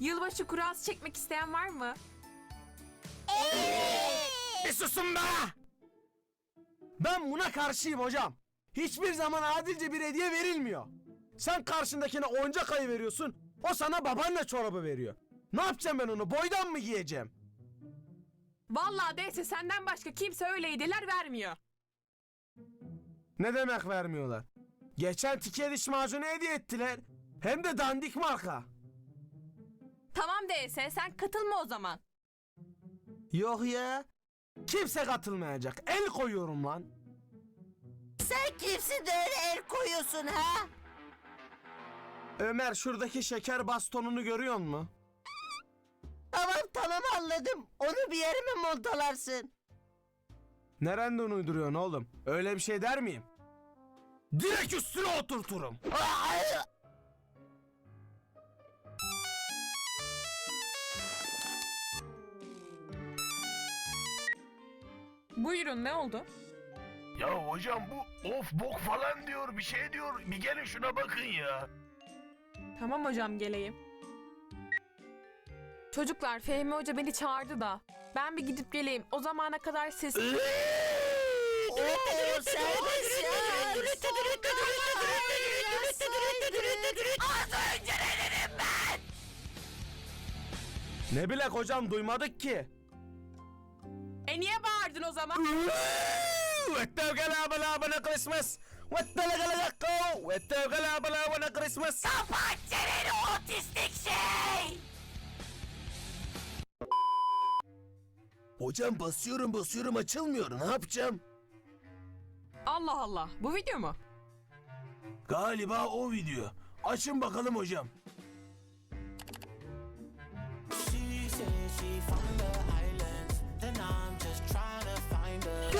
Yılbaşı kurası çekmek isteyen var mı? Bir susun be! Ben buna karşıyım hocam. Hiçbir zaman adilce bir hediye verilmiyor. Sen karşındakine oyuncak ayı veriyorsun. O sana babaanne çorabı veriyor. Ne yapacağım ben onu? Boydan mı giyeceğim? Vallahi değilse senden başka kimse öyle hediyeler vermiyor. Ne demek vermiyorlar? Geçen tike diş macunu hediye ettiler. Hem de dandik marka. Tamam değilse sen katılma o zaman. Yok ya. Kimse katılmayacak. El koyuyorum lan. Sen kimsin de öyle el koyuyorsun ha? Ömer şuradaki şeker bastonunu görüyor musun? Tamam tamam anladım. Onu bir yere mi montalarsın? Nereden uyduruyorsun oğlum? Öyle bir şey der miyim? Direkt üstüne oturturum. Ay, Buyurun ne oldu? Ya hocam bu of bok falan diyor bir şey diyor. Bir gelin şuna bakın ya. Tamam hocam geleyim. Çocuklar Fehmi Hoca beni çağırdı da. Ben bir gidip geleyim. O zamana kadar siz... Oo, serbest ya. Ne bilek hocam duymadık ki. E niye bağırdın o zaman? Vettevgala Christmas. Vettelegalago. Vettevgala Christmas. Kapat çeneni otistik şey. Hocam basıyorum basıyorum açılmıyor ne yapacağım? Allah Allah. Bu video mu? Galiba o video. Açın bakalım hocam. She said she from the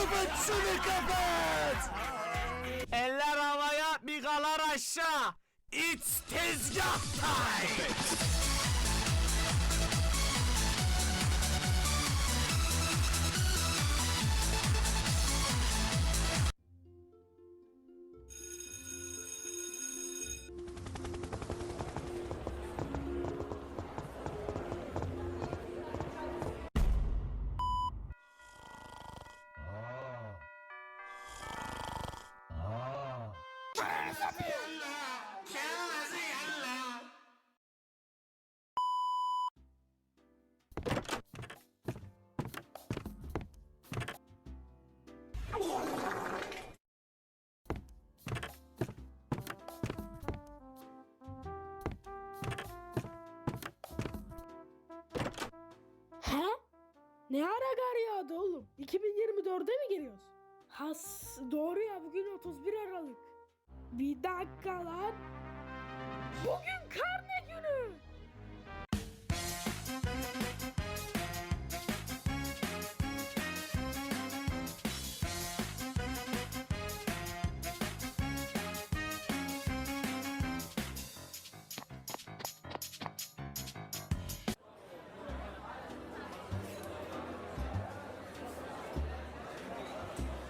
Kapat şunu kapat. Eller havaya bigalar aşağı. It's tezgah time. Ne ara gar yağdı oğlum? 2024'e mi giriyoruz? Has doğru ya bugün 31 Aralık. Bir dakika lan. Bugün karne günü.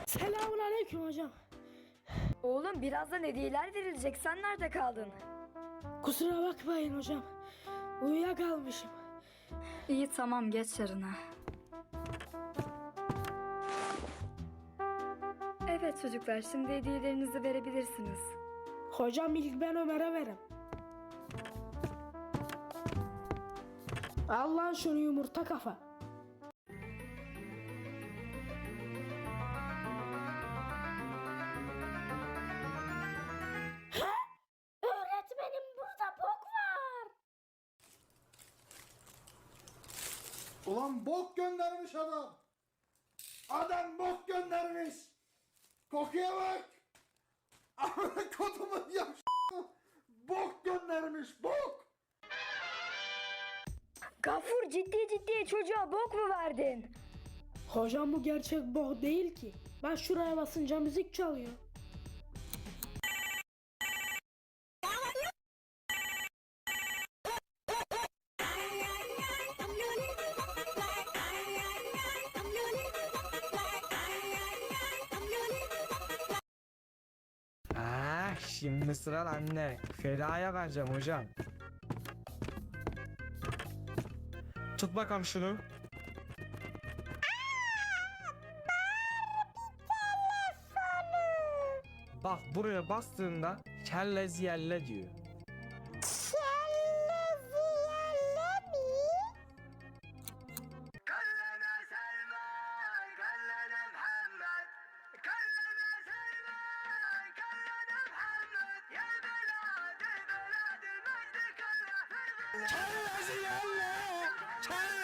Selamun aleyküm hocam. Oğlum birazdan hediyeler verilecek. Sen nerede kaldın? Kusura bakmayın hocam. Uyuyakalmışım. İyi tamam geç yarına. Evet çocuklar şimdi hediyelerinizi verebilirsiniz. Hocam ilk ben Ömer'e verim. Allah şunu yumurta kafa. Ulan bok göndermiş adam. Adam bok göndermiş. Kokuya bak. Amına kodumun ya Bok göndermiş bok. Gafur ciddi ciddi çocuğa bok mu verdin? Hocam bu gerçek bok değil ki. Ben şuraya basınca müzik çalıyor. Şimdi sıra anne. Feda'ya vereceğim hocam. tut bakalım şunu. Bak buraya bastığında kelle ziyelle diyor. Kelle ziyelle, kelle